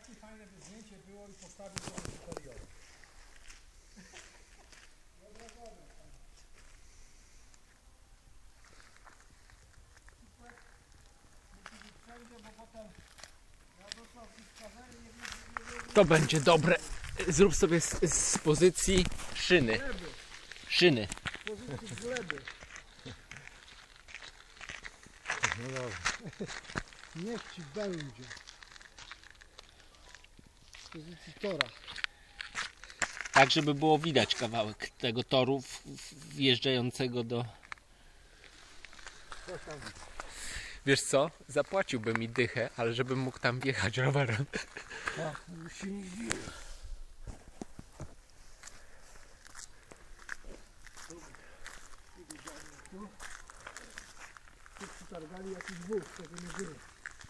Takie fajne by zdjęcie było i postawił to będzie To będzie dobre. Zrób sobie z, z pozycji szyny. gleby, Szyny. pozycji gleby. No dobra. Niech ci będzie. Z pozycji tora. Tak, żeby było widać kawałek tego toru wjeżdżającego do... Wiesz co? Zapłaciłby mi dychę, ale żebym mógł tam wjechać rowerem. Tak, silnik biły. Tu przytargali jakiś wóz, tego nie było.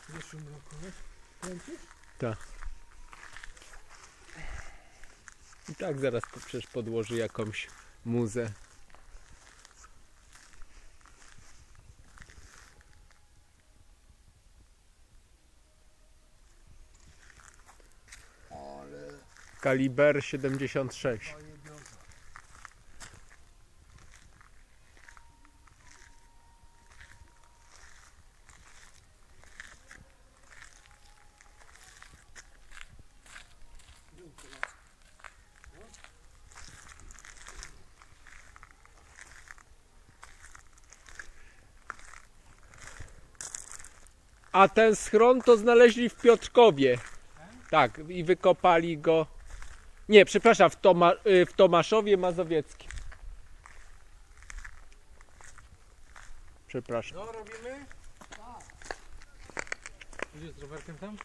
W zeszłym roku, nie? Kręcisz? Tak. I tak zaraz przecież podłoży jakąś muzę. Ale Kaliber 76. A ten schron to znaleźli w Piotrkowie. Tak, i wykopali go. Nie, przepraszam, w, Toma, y, w Tomaszowie Mazowieckim. Przepraszam. No robimy? Tak. Idziesz z rowerkiem tam?